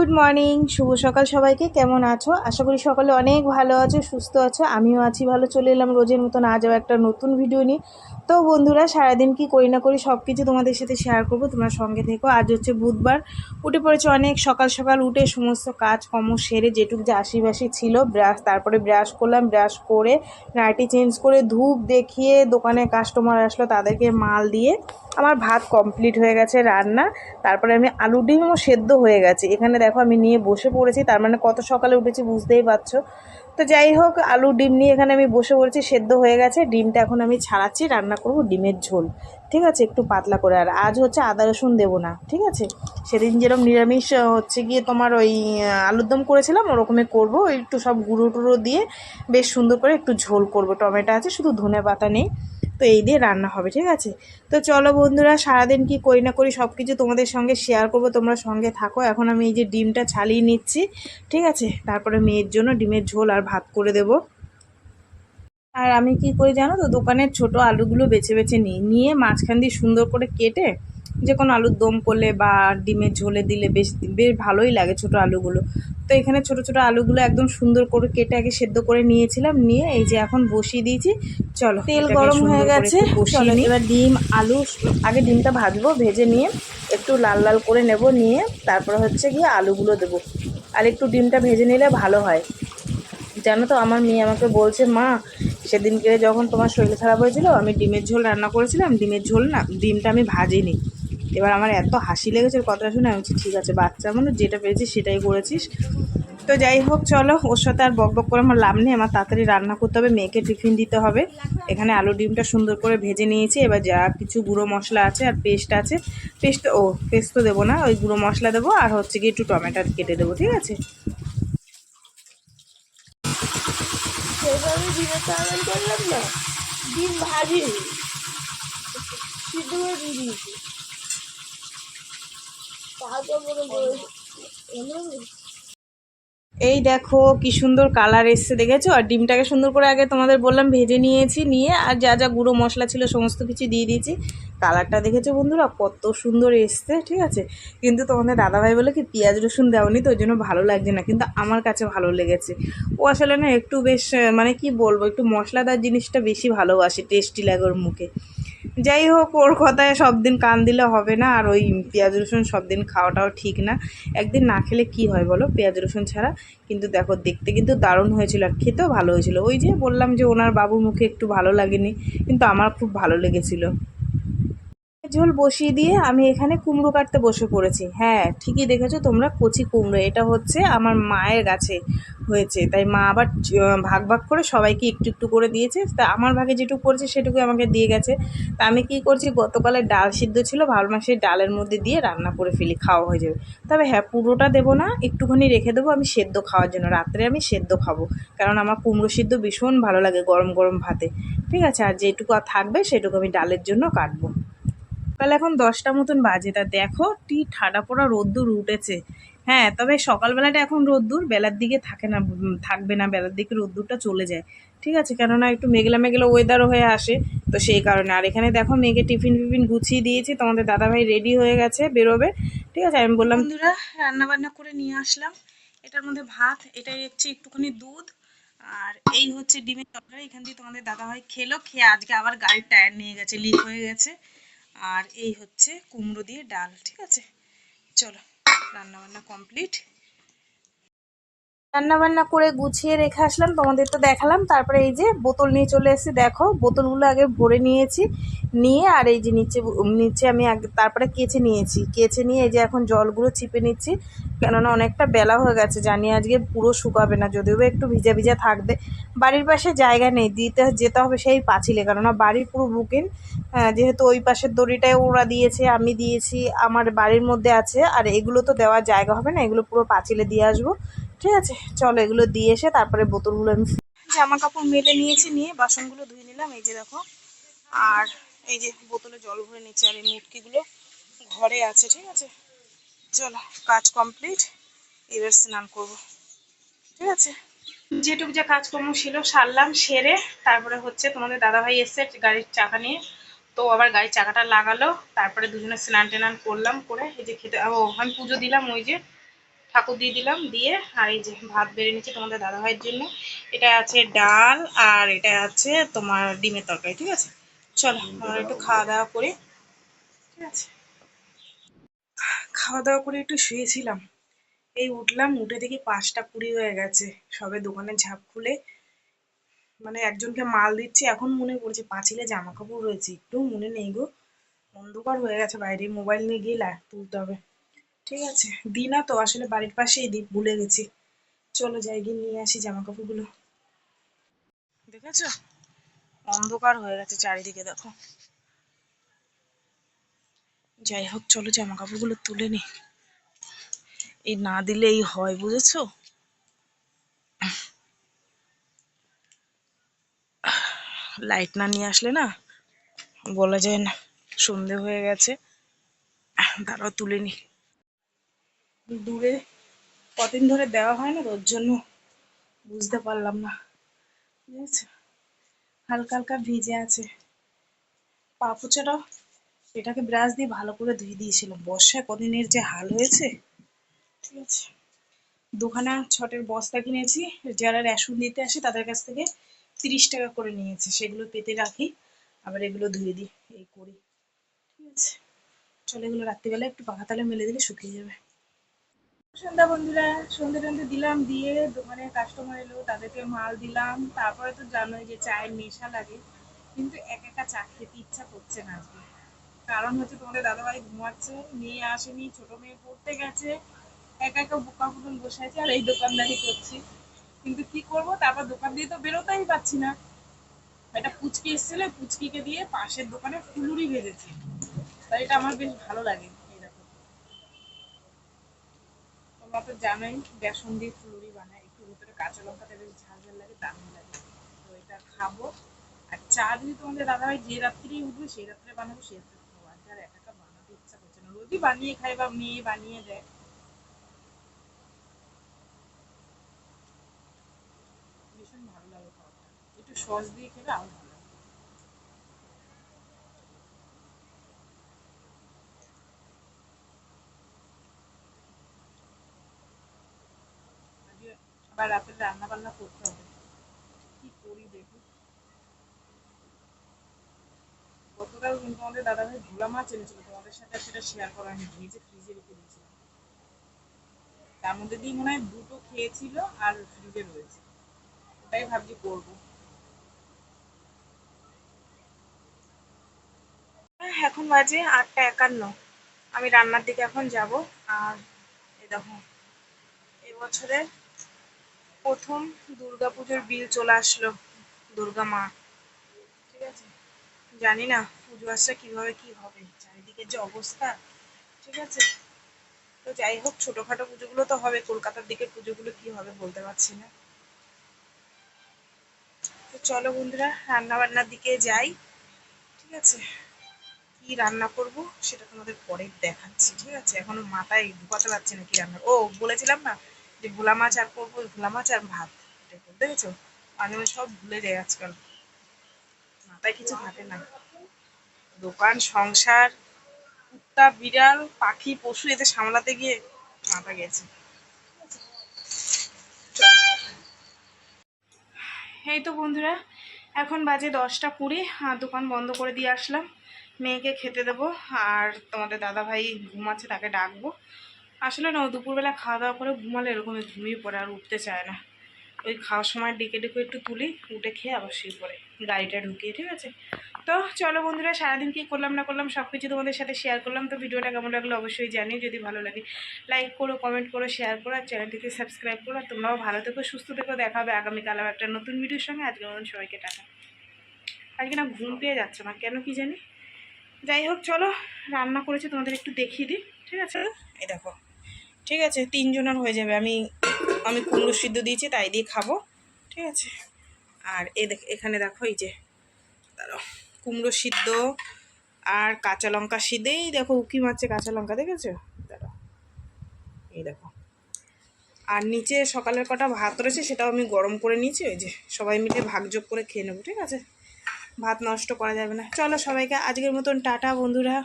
Good morning, শুভ সকাল সবাইকে, কেমন আছো? আশা করি সকালে অনেক ভালো আছো, সুস্থ আছো, আমিও আছি ভালো, চলে এলাম রোজের মতন আজও একটা নতুন ভিডিও নিয়ে। তো বন্ধুরা, সারাদিন কি করি না করি সব কিছু তোমাদের সাথে শেয়ার করব, তোমরা সঙ্গে থেকো। আজ হচ্ছে বুধবার, উঠে পড়েছে অনেক, সকাল সকাল উঠে সমস্ত কাজ কর্ম সেরে যেটুক যে আশিবাসি ছিল ব্রাশ তারপরে ব্রাশ করলাম ব্রাশ করে নাইটি চেঞ্জ করে ধূপ দেখিয়ে দোকানে কাস্টমার আসলো, তাদেরকে মাল দিয়ে আমার ভাত কমপ্লিট হয়ে গেছে রান্না, তারপরে আমি আলু ডিমও সেদ্ধ হয়ে গেছে। এখানে দেখো, আমি নিয়ে বসে পড়েছি। তার মানে কত সকালে উঠেছি বুঝতেই পারছ। তো যাই হোক, আলু ডিম নিয়ে এখানে আমি বসে পড়েছি, সেদ্ধ হয়ে গেছে। ডিমটা এখন আমি ছাড়াচ্ছি, রান্না করব ডিমের ঝোল। ঠিক আছে? একটু পাতলা করে। আর আজ হচ্ছে আদা রসুন দেবো না, ঠিক আছে? সেদিন যেরকম নিরামিষ হচ্ছে গিয়ে তোমার ওই আলুর দম করেছিলাম, ওরকমই করব। একটু সব গুঁড়ো টুড়ো দিয়ে বেশ সুন্দর করে একটু ঝোল করব। টমেটো আছে, শুধু ধনে পাতা নেই। তো এই দিয়ে রান্না হবে, ঠিক আছে? তো চলো বন্ধুরা, সারাদিন কি করি না করি সব কিছু তোমাদের সঙ্গে শেয়ার করব, তোমরা সঙ্গে থাকো। এখন আমি এই যে ডিমটা ছালিয়ে নিচ্ছি, ঠিক আছে? তারপরে মেয়ের জন্য ডিমের ঝোল আর ভাত করে দেবো। আর আমি কি করি জানো তো, দোকানের ছোট আলুগুলো বেছে বেছে নিই নিয়ে মাঝখান দিয়ে সুন্দর করে কেটে যে কোনো আলুর দম করলে বা ডিমের ঝোলে দিলে বেশ বেশ ভালোই লাগে ছোট আলুগুলো। তো এখানে ছোট ছোট আলুগুলো একদম সুন্দর করে কেটে আগে সেদ্ধ করে নিয়েছিলাম নিয়ে এই যে এখন বসিয়ে দিয়েছি। চলো তেল গরম হয়ে গেছে। চলো এবার ডিম আলু আগে ডিমটা ভাজবো ভেজে নিয়ে একটু লাল লাল করে নেব নিয়ে তারপরে হচ্ছে গিয়ে আলুগুলো দেবো। আর একটু ডিমটা ভেজে নিলে ভালো হয়। জানো তো আমার মেয়ে আমাকে বলছে মা সেদিনকে যখন তোমার শরীর খারাপ হয়েছিল আমি ডিমের ঝোল রান্না করেছিলাম ডিমের ঝোল না ডিমটা আমি ভাজিনি। এবার আমার এত হাসি লেগেছে কথাটা শুনে আমি বলছি, ঠিক আছে বাচ্চা মানুষ যেটা পেরেছিস সেটাই করেছিস। তো যাই হোক চলো ওর সাথে আর বক বক করে আমার লাভ নেই আমার তাড়াতাড়ি রান্না করতে হবে মেয়েকে টিফিন দিতে হবে। এখানে আলু ডিমটা সুন্দর করে ভেজে নিয়েছি এবার যা কিছু গুঁড়ো মশলা আছে আর পেস্ট আছে পেস্ট ও পেস্ট তো দেবো না ওই গুঁড়ো মশলা দেবো আর হচ্ছে কি একটু টমেটো কেটে দেবো ঠিক আছে? ডিম করে দিয়েছি। এই দেখো কি সুন্দর কালার এসছে, দেখেছ? আর ডিমটাকে সুন্দর করে আগে তোমাদের বললাম ভেজে নিয়েছি, নিয়ে আর যা যা গুঁড়ো মশলা ছিল সমস্ত কিছু দিয়ে দিয়েছি। কালারটা দেখেছ বন্ধুরা? কত সুন্দর এসছে, ঠিক আছে? কিন্তু তোমাদের দাদাভাই বলে কি, পেঁয়াজ রসুন দেওনি তো, ওই জন্য ভালো লাগছে না, কিন্তু আমার কাছে ভালো লেগেছে। ও আসলে না একটু বেশ মানে কি বলব, একটু মশলাদার জিনিসটা বেশি ভালোবাসে, টেস্টি লাগে ওর মুখে। যাই হোক, ওর কথায় সব দিন কান দিলে হবে না, আর ওই পেঁয়াজ, রসুন সব দিন খাওয়াটাও ঠিক না। একদিন না খেলে কি হয় বলো? পেঁয়াজ, রসুন ছাড়া। কিন্তু দেখো, দেখতে কিন্তু দারুণ হয়েছিল আর খেতেও ভালো হয়েছিল। ওই যে বললাম যে ওনার বাবুর মুখে একটু ভালো লাগেনি, কিন্তু আমার খুব ভালো লেগেছিল। ঝোল বসিয়ে দিয়ে আমি এখানে কুমড়ো কাটতে বসে পড়েছি। হ্যাঁ ঠিকই দেখেছ তোমরা কচি কুমড়ো, এটা হচ্ছে আমার মায়ের গাছে হয়েছে। তাই মা আবার ভাগ ভাগ করে সবাইকে একটু একটু করে দিয়েছে। তা আমার ভাগে যেটুকু পড়েছে সেটুকু আমাকে দিয়ে গেছে। তা আমি কী করছি গতকালের ডাল সিদ্ধ ছিল ভালো সেই ডালের মধ্যে দিয়ে রান্না করে ফেলি, খাওয়া হয়ে যাবে। তবে হ্যাঁ পুরোটা দেবো না, একটুখানি রেখে দেবো আমি সেদ্ধ খাওয়ার জন্য। রাত্রে আমি সেদ্ধ খাব, কারণ আমার কুমড়ো সিদ্ধ ভীষণ ভালো লাগে গরম গরম ভাতে। ঠিক আছে, আর যেটুকু থাকবে সেটুকু আমি ডালের জন্য কাটবো। সকাল এখন দশটা মতন বাজে। তা দেখো টি ঠাডা পড়া রোদ্দুর উঠেছে। হ্যাঁ তবে সকালবেলাটা এখন রোদ্দুর, বেলার দিকে থাকে না থাকবে না, বেলার দিকে রোদ্দুরটা চলে যায়। ঠিক আছে, কেননা একটু মেঘলা মেঘলা ওয়েদারও হয়ে আসে, তো সেই কারণে। আর এখানে দেখো মেঘে টিফিন ফিফিন গুছিয়ে দিয়েছি, তোমাদের দাদাভাই রেডি হয়ে গেছে, বেরোবে। ঠিক আছে, আমি বললাম বন্ধুরা রান্না বান্না করে নিয়ে আসলাম। এটার মধ্যে ভাত, এটাই হচ্ছে একটুখানি দুধ, আর এই হচ্ছে ডিমের তরকারি। এখান দিয়ে তোমাদের দাদাভাই খেলো, খেয়ে আজকে আবার গাড়ির টায়ার নিয়ে গেছে লিক হয়ে গেছে। আর এই হচ্ছে কুমড়ো দিয়ে ডাল ঠিক আছে? চলো রান্না বান্না কমপ্লিট রান্না বান্না করে গুছিয়ে রেখে আসলাম, তোমাদের তো দেখালাম। তারপরে এই যে বোতল নিয়ে চলে এসেছি, দেখো, বোতলগুলো আগে ভরে নিয়েছি, নিয়ে আর এই যে নিচে নিচে আমি আগে তারপরে কেচে নিয়েছি। কেচে নিয়ে এই যে এখন জলগুলো চিপে নিচ্ছি, কেননা অনেকটা বেলা হয়ে গেছে, জানি আজকে পুরো শুকাবে না, যদিও একটু ভিজা ভিজা থাকবে। বাড়ির পাশে জায়গা নেই, দিতে, যেতে হবে সেই পাঁচিলে, কেননা বাড়ির পুরো বুকিং যেহেতু ওই পাশের দড়িটাই ওরা দিয়েছে, আমি দিয়েছি, আমার বাড়ির মধ্যে আছে, আর এগুলো তো দেওয়ার জায়গা হবে না, এগুলো পুরো পাঁচিলে দিয়ে আসব। ঠিক আছে, চলো এগুলো দিয়ে এসে তারপরে বোতলগুলো আমি জামা কাপড় মেলে নিয়েছি, নিয়ে বাসনগুলো ধুয়ে নিলাম, এই যে দেখো। আর এই যে বোতলে জল ভরে নিচ্ছে আর এই মুটকিগুলো ঘরে আছে, ঠিক আছে? চলো, কাজ কমপ্লিট, এবার স্নান করব, ঠিক আছে? যেটুকু যা কাজকর্ম ছিল সারলাম, সেরে তারপরে হচ্ছে তোমাদের দাদাভাই এসছে গাড়ির চাকা নিয়ে। তো আবার গাড়ির চাকাটা লাগালো, তারপরে দুজনে স্নান টেনান করলাম, করে এই যে খেতে ও, আমি পুজো দিলাম ওই যে ঠাকুর দিয়ে দিলাম, দিয়ে আর এই যে ভাত বেড়ে নিচ্ছি তোমাদের দাদাভাইয়ের জন্য। এটা আছে ডাল আর এটা আছে তোমার ডিমের তরকারি, ঠিক আছে? চলো, আমরা একটু খাওয়া দাওয়া করি, ঠিক আছে? খাওয়া দাওয়া করে একটু শুয়েছিলাম। এই উঠলাম, উঠে দেখি পাঁচটা কুড়ি হয়ে গেছে। সবে দোকানে ঝাঁপ খুলে মানে একজনকে মাল দিচ্ছি, এখন মনে পড়ছে পাঁচিলে জামা কাপড় রয়েছে একটু মনে নেই গো। অন্ধকার হয়ে গেছে বাইরে, মোবাইল নিয়ে গিয়ে তুলতে হবে। ঠিক আছে। দিনা তো, আসলে বাড়ির পাশেই দিই ভুলে গেছি। চলো যাই, গিয়ে নিয়ে আসি জামা কাপড়গুলো দেখেছ? অন্ধকার হয়ে গেছে চারিদিকে, দেখো। যাই হোক, চলো জামা কাপড়গুলো তুলে নি। এই না দিলে এই হয়, বুঝেছ? লাইট না নিয়ে আসলে না, বলা যায় না, সন্ধে হয়ে গেছে। দাঁড়াও, তুলে নি। দূরে কদিন ধরে দেওয়া হয় না, তো ওর জন্য বুঝতে পারলাম না। ঠিক আছে? হালকা হালকা ভিজে আছে। পা পোছাটাও এটাকে ব্রাশ দিয়ে ভালো করে ধুয়ে দিয়েছিলাম বর্ষায় কদিনের যে হাল হয়েছে, ঠিক আছে? দুখানা ছটের বস্তা কিনেছি, যারা রেশন দিতে আসে তাদের কাছ থেকে তিরিশ টাকা করে নিয়েছে। সেগুলো পেতে রাখি, আবার এগুলো ধুয়ে দিই, এই করি। ঠিক আছে? চলো এগুলো রাত্রিবেলা একটু পাখা তালে মেলে দিলে শুকিয়ে যাবে। সন্ধ্যা বন্ধুরা, সন্ধ্যে টন্ধে দিলাম, দিয়ে দোকানে কাস্টমার এলো, তাদেরকে মাল দিলাম। তারপরে তো জানোই যে চায়ের নেশা লাগে, কিন্তু এক একা চা খেতে ইচ্ছা করছে না আজকে। কারণ হচ্ছে তোমাদের দাদাভাই ঘুমাচ্ছে, মেয়ে আসেনি, ছোট মেয়ে পড়তে গেছে, একা একা বোকা মতন বসে আর এই দোকানদারি করছি। কিন্তু কি করব? তারপর দোকান দিয়ে তো বেরোতেই পারছি না। একটা পুচকি এসেছিল, পুচকিকে দিয়ে পাশের দোকানে ফুলুরি ভেজেছি। তাই এটা আমার বেশ ভালো লাগে এই দেখো তোমরা তো জানোই, বেসন দিয়ে ফুলুরি বানায়, একটু ভিতরে কাঁচা লঙ্কাতে বেশ ঝাল ঝাল লাগে, দারুণ লাগে। তো এটা খাব। আর চা তোমাদের দাদাভাই যে রাত্রেই উঠবে, সেই রাত্রে বানাবো সেই রাত্রে খাব। আর একা একা বানাতে ইচ্ছা করছে না, রোজই বানিয়ে খাই বা মেয়ে বানিয়ে দেয়। ভীষণ ভালো লাগে খাবারটা একটু সস দিয়ে খেলে আরও ভালো লাগে আজকে আবার রাতের রান্না বান্না করতে হবে। কি করি দেখি। গতকাল তোমাদের দাদা ভাই ভোলা মাছ এনেছিল, তোমাদের সাথে সেটা শেয়ার করা হয়নি ভেজে ফ্রিজে রেখে দিয়েছিলাম তার মধ্যে দিয়ে মনে হয় দুটো খেয়েছিল আর ফ্রিজে রয়েছে। ওটাই ভাবছি করব। এখন বাজে আটটা একান্ন। আমি রান্নার দিকে এখন যাব, আর এই দেখো এবছরে প্রথম দুর্গাপুজোর বিল চলে আসলো, দুর্গা মা। ঠিক আছে? জানি না পুজো আসলে কীভাবে কি হবে চারিদিকে যে অবস্থা, ঠিক আছে? তো যাই হোক, ছোটখাটো পুজোগুলো তো হবে, কলকাতার দিকে পুজোগুলো কি হবে বলতে পারছি না। তো চলো বন্ধুরা রান্না বান্নার দিকে যাই। ঠিক আছে? কি রান্না করব সেটা তোমাদের পরে দেখাচ্ছি, ঠিক আছে? এখনও মাথায় ঢুকাতে পারছি না কি রান্না, ও বলেছিলাম না যে ভোলা মাছ আর করব ভোলা মাছ আর ভাত। এটাই করব দেখেছ আমি সব ভুলে যাই আজকাল। মাথায় কিছু থাকে না। দোকান, সংসার, কুত্তা, বিড়াল, পাখি, পশু এদের সামলাতে গিয়ে মাথা গেছে। এই তো বন্ধুরা, এখন বাজে দশটা কুড়ি আর দোকান বন্ধ করে দিয়ে আসলাম। মেয়েকে খেতে দেবো, আর তোমাদের দাদা ভাই ঘুমাচ্ছে, তাকে ডাকবো। আসলে না দুপুরবেলা খাওয়া দাওয়া করে ঘুমালে এরকমই, ঘুমিয়ে পড়ে আর উঠতে চায় না। ওই খাওয়ার সময় ডেকে ডেকে একটু তুলি, উঠে খেয়ে আবার শুয়ে পড়ে। গাড়িটা ঢুকিয়ে, ঠিক আছে? তো চলো বন্ধুরা, সারাদিন কী করলাম না করলাম সব কিছু তোমাদের সাথে শেয়ার করলাম। তো ভিডিওটা কেমন লাগল অবশ্যই জানিও, যদি ভালো লাগে লাইক করো কমেন্ট করো শেয়ার করো, আর চ্যানেলটিকে সাবস্ক্রাইব করো। আর তোমরাও ভালো থেকো, সুস্থ থেকো, দেখা হবে আগামীকাল আবার একটা নতুন ভিডিওর সঙ্গে। আজকে মতন সবাইকে টাকা আজকে না ঘুম পেয়ে যাচ্ছে না, কেন কি জানি? যাই হোক, চলো রান্না করেছি, তোমাদের একটু দেখিয়ে দিই, ঠিক আছে? এই দেখো। ঠিক আছে, তিনজনের হয়ে যাবে। আমি আমি কুমড়ো সিদ্ধ দিয়েছি, তাই দিয়ে খাব। ঠিক আছে? আর এ দেখ, এখানে দেখো এই যে, দাঁড়াও কুমড়ো সিদ্ধ আর কাঁচা লঙ্কা সিদ্ধেই দেখো, উকি মারছে কাঁচা লঙ্কা, দেখেছ? দাঁড়াও, এই দেখো। আর নিচে সকালের কটা ভাত রয়েছে, সেটাও আমি গরম করে নিয়েছি, ওই যে সবাই মিলে ভাগযোগ করে খেয়ে নেব, ঠিক আছে? ভাত নষ্ট করা যাবে না। চলো সবাইকে আজকের মতন, টাটা বন্ধুরা।